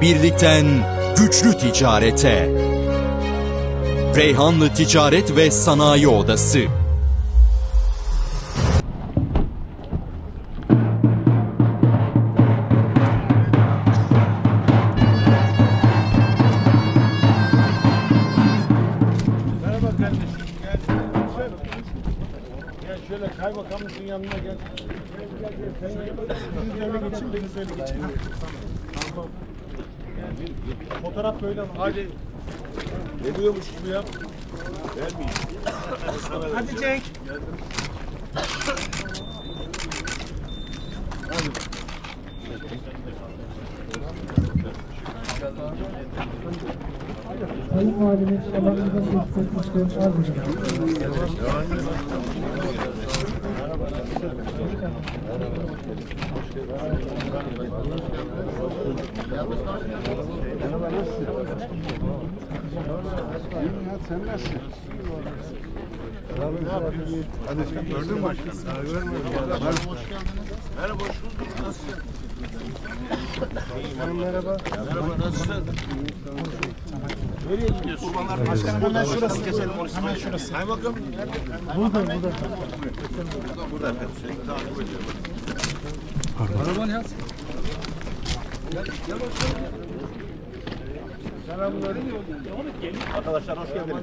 Birlikten güçlü ticarete. Reyhanlı Ticaret ve Sanayi Odası. Merhaba kardeşim. Gel. Şöyle. Gel şöyle kaymakamımızın yanına gel. Gel gel gel. Sen öyle geçin, beni öyle geçin. Ha, Tamam. Fotoğraf böyle al. Hadi. Ne diyormuş bu ya? Vermeyin. Hadi Cenk. Sayın Valimiz alanımıza teklif etmiştir. Arz ederim. Sen nasılsın? Hadi gördün mü başkanım? Merhaba, hoş geldiniz. Merhaba, hoş bulduk. Nasılsın? Merhaba. Merhaba, nasılsın? Nereye gidiyorsun? Kurbanlar başkanım hemen şurası. Keselim orası. Hemen şurası. Hay bakalım. Burada, burada. Burada, burada efendim. Sürekli takip ediyorum. Araban yaz. Gel, gel bakalım. Selamünaleyküm. Arkadaşlar hoş geldiniz.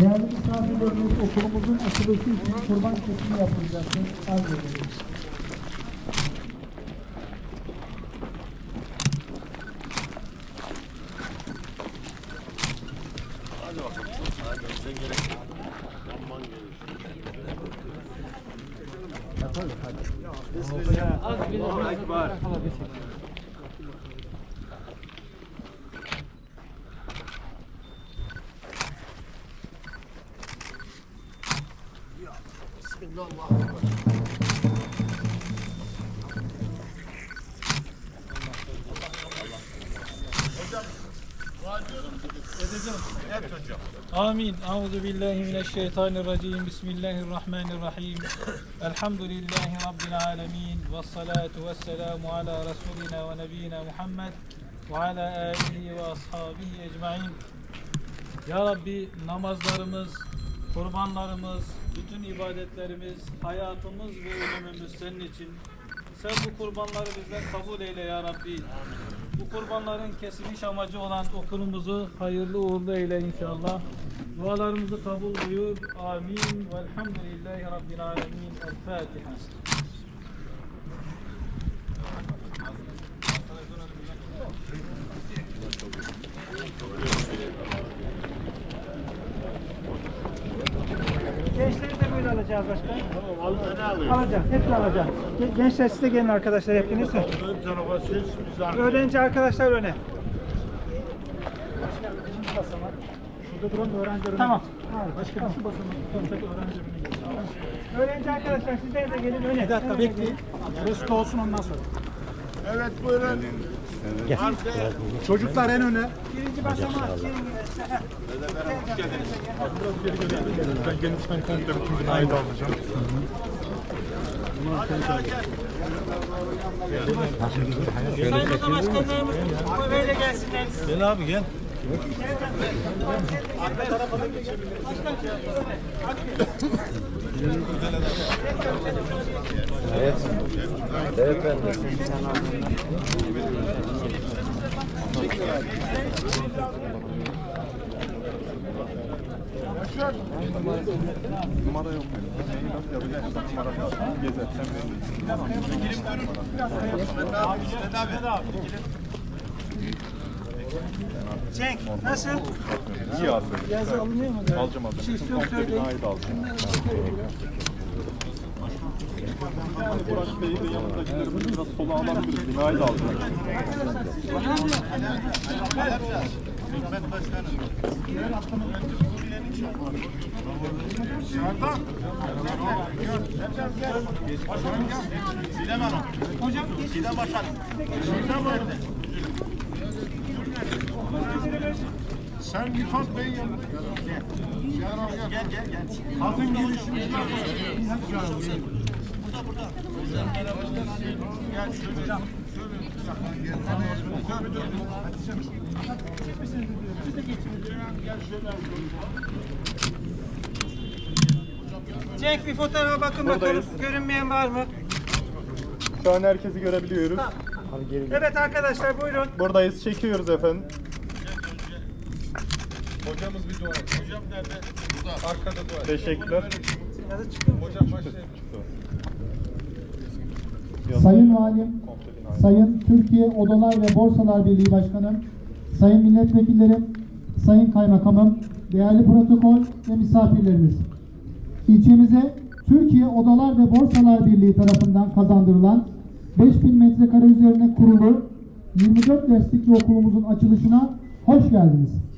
Değerli misafirlerimiz okulumuzun açılışı için kurban kesimi yapılacaktır. Arz ederim. Amin. Euzu billahi mineşşeytanirracim. Bismillahirrahmanirrahim. Elhamdülillahi rabbil alamin. Ves salatu vesselamu ala rasulina ve nebiyina Muhammed ve ala alihi ve ashabihi ecmaîn. Ya Rabbi namazlarımız, kurbanlarımız, bütün ibadetlerimiz, hayatımız ve ölümümüz senin için. Sen bu kurbanları bizden kabul eyle ya Rabbi. Bu kurbanların kesiliş amacı olan okulumuzu hayırlı uğurlu eyle inşallah. Dualarımızı kabul buyur. Amin. Velhamdülillahi Rabbil alemin. El Fatiha. Gençleri de böyle alacağız başkanım. Alacağız. Hepsini alacağız. Ge- Gençler siz de gelin arkadaşlar hepiniz. Ön tarafa siz, biz arkaya. Öğrenci arkadaşlar öne. Şurada duran öğrenci öne. Tamam. Başkanım şu basamak. öğrenci Öğrenci arkadaşlar sizler de gelin öne. Bir dakika bekleyin. Burası olsun ondan sonra. Evet buyurun. Arkaya. Çocuklar en öne. Birinci basamak. Ben gençten komple bütün binayı da alacağım. Sayın Başkanlarımız böyle gelsinler. Gel abi gel. Numara yok benim. Neyi nasıl yapacağım? Numara yok. Gezersen Cenk nasıl? İyi aferin. Yazı alınıyor mu? Alacağım alacağım. Bir şey Bütün istiyorum komple söyleyin. binayı da alacağım. Burak Bey'i de yanında giderim. Biraz sola alabiliriz. Binayı da alacağım. Hocam geç. Sen Rifat Bey'in yanına gel. Gel gel gel. gel. Kadın. Gel şöyle. Şöyle. Gel şöyle. Cenk bir fotoğrafa bakın bakalım. Görünmeyen var mı? Şu an herkesi görebiliyoruz. Evet arkadaşlar buyurun. Buradayız, çekiyoruz efendim. Hocamız bir dua et. Hocam nerede? Burada. Arkada dua et. Teşekkürler. Hocam başlayalım. Sayın Valim, Sayın Türkiye Odalar ve Borsalar Birliği Başkanım, Sayın Milletvekillerim, Sayın Kaymakamım, değerli protokol ve misafirlerimiz. İlçemize Türkiye Odalar ve Borsalar Birliği tarafından kazandırılan 5000 metrekare üzerine kurulu 24 derslikli okulumuzun açılışına hoş geldiniz.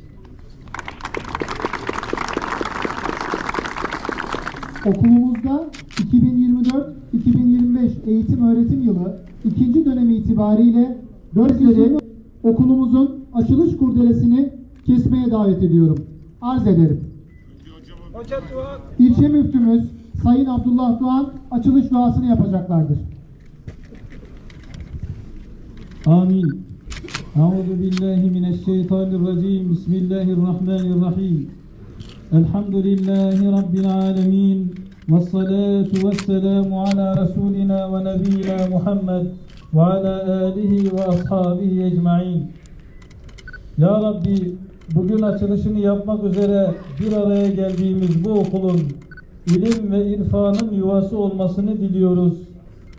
Okulumuzda 2024-2025 eğitim öğretim yılı ikinci dönemi itibariyle gözleri okulumuzun açılış kurdelesini kesmeye davet ediyorum. Arz ederim. İlçe müftümüz Sayın Abdullah Doğan açılış duasını yapacaklardır. Amin. Euzu billahi mineşşeytanirracim. Bismillahirrahmanirrahim. الحمد لله رب العالمين والصلاة والسلام على رسولنا ونبينا محمد وعلى آله وأصحابه أجمعين Ya Rabbi bugün açılışını yapmak üzere bir araya geldiğimiz bu okulun ilim ve irfanın yuvası olmasını diliyoruz.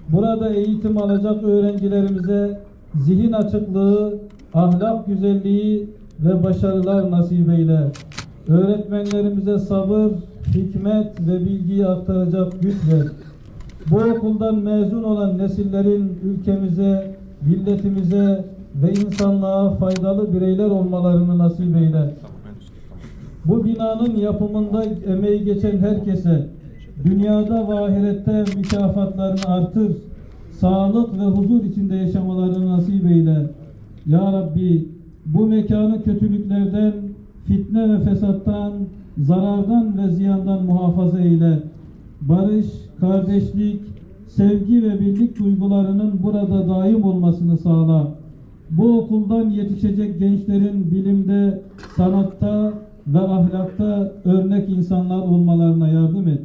Burada eğitim alacak öğrencilerimize zihin açıklığı, ahlak güzelliği ve başarılar nasip eyle. Öğretmenlerimize sabır, hikmet ve bilgiyi aktaracak güç ver. Bu okuldan mezun olan nesillerin ülkemize, milletimize ve insanlığa faydalı bireyler olmalarını nasip eyle. Bu binanın yapımında emeği geçen herkese dünyada ve ahirette mükafatlarını artır. Sağlık ve huzur içinde yaşamalarını nasip eyle. Ya Rabbi bu mekanı kötülüklerden, fitne ve fesattan, zarardan ve ziyandan muhafaza eyle. Barış, kardeşlik, sevgi ve birlik duygularının burada daim olmasını sağla. Bu okuldan yetişecek gençlerin bilimde, sanatta ve ahlakta örnek insanlar olmalarına yardım et.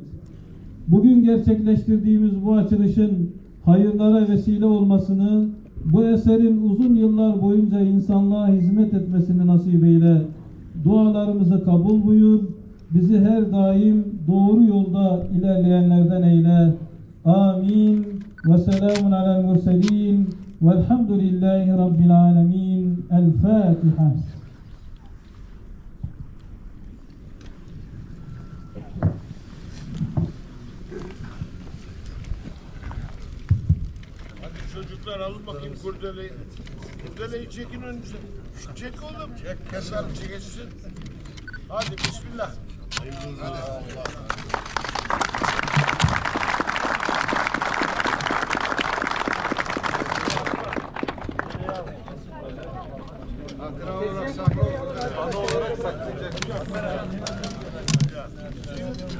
Bugün gerçekleştirdiğimiz bu açılışın hayırlara vesile olmasını, bu eserin uzun yıllar boyunca insanlığa hizmet etmesini nasip eyle. Dualarımızı kabul buyur. Bizi her daim doğru yolda ilerleyenlerden eyle. Amin. Ve selamun alel murselin. Velhamdülillahi Rabbil alemin. El Fatiha. Hadi çocuklar alın bakayım kurdeleyi. Kurdeleyi çekin önünüze. Çek oğlum. Çek. Keser çekilsin. Hadi bismillah. Hadi.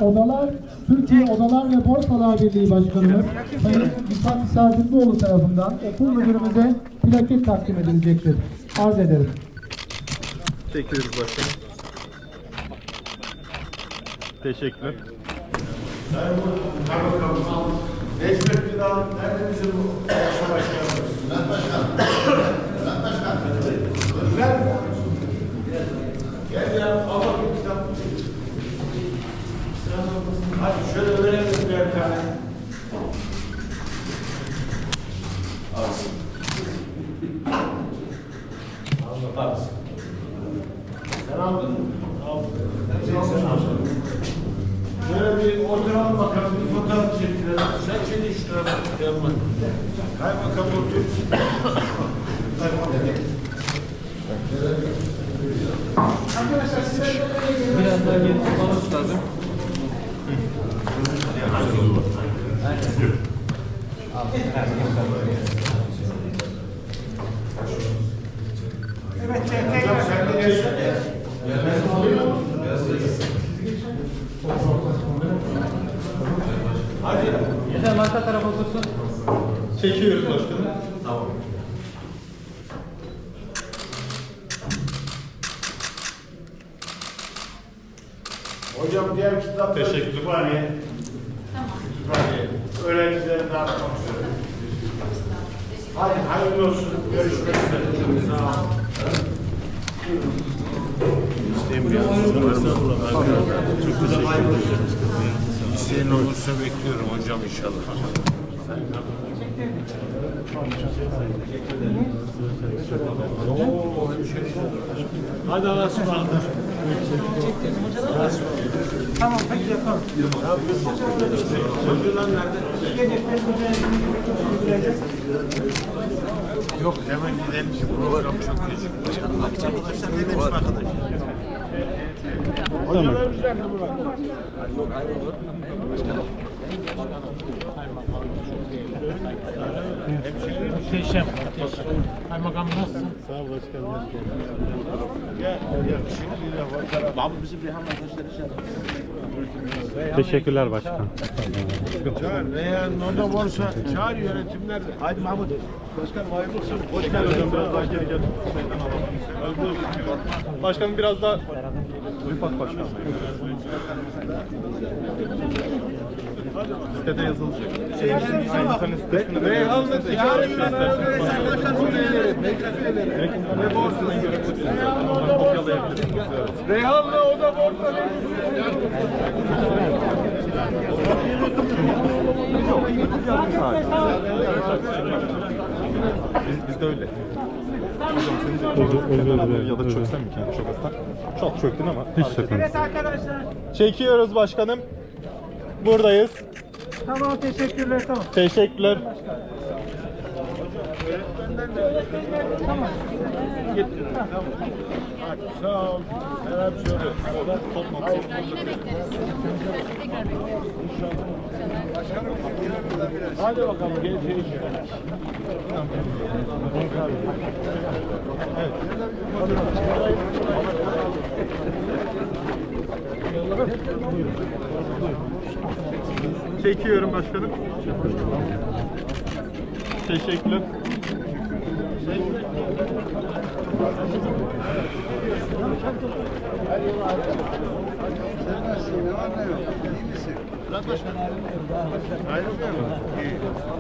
Odalar, Türkiye Odalar ve Borsalar Birliği Başkanımız Sayın İslam Sardinlioğlu tarafından okul müdürümüze plaket takdim edilecektir. Arz ederim. Çekiyoruz başkanım. Teşekkürler. Necmet Bilal, nerede bizim bu başkanımız? Ben başkan. Ben başkan. Ben Gel ya, al bakayım kitap. Hadi şöyle verelim birer tane. Sen aldın mı? Aldım. Şöyle bir oturalım bakalım, bir fotoğraf çekilelim. Sen çek işte yanıma. Kaymakam otur. Biraz daha geri tutmamız lazım. Evet Cenk tekrar. Sen de gelsene. tarafa dursun. Çekiyoruz başkanım. Hocam diğer kitapları Teşekkür. kütüphaneye. Kütüphaneye. Öğrencilerin dağıtmak üzere. Hadi hayırlı olsun. Görüşmek üzere. Sağ olun. İsteyen bir varsa Çok teşekkür ederim. İsteyen olursa bekliyorum hocam inşallah. Hadi Allah'a ısmarladık. Tamam peki yapalım. Nerede? Yok hemen gidelim. Program çok gecikti. Arkadaşlar ne demiş arkadaş? Hocalar üzerinde Murat. Muhteşem. Kaymakam nasılsın? Sağ ol. Gel. Abi bizim Reyhan arkadaşlar Teşekkürler başkanım. Çağır. Reyhan orada borsa. Çağır yönetim nerede? Haydi Mahmut. Başkanım hayırlı olsun. Hoş geldin. Hocam biraz daha geri gel. Başkanım biraz daha Rıfat başkanım. Sitede yazılacak. Şeyimizin internet sitesinde Reyhanlı ticaret arkadaşlar söyleyelim. Ve borsasına göre zaten onları kopyalayabilirsiniz. Evet. Reyhanlı o da borsa. Biz, biz de öyle. Hocam senin de ya da çöksen mi kendi şokastan? Çok çöktün ama. Hiç arkadaşlar. Çekiyoruz başkanım. Buradayız. Tamam teşekkürler tamam. Teşekkürler. Tamam. Sağ ol. Selam söyle. Hadi bakalım gel şey Çekiyorum başkanım. Teşekkürler.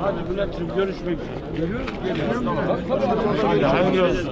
Hadi Bülent'ciğim görüşmek üzere. Geliyoruz. Geliyoruz. Hadi hayırlı olsun.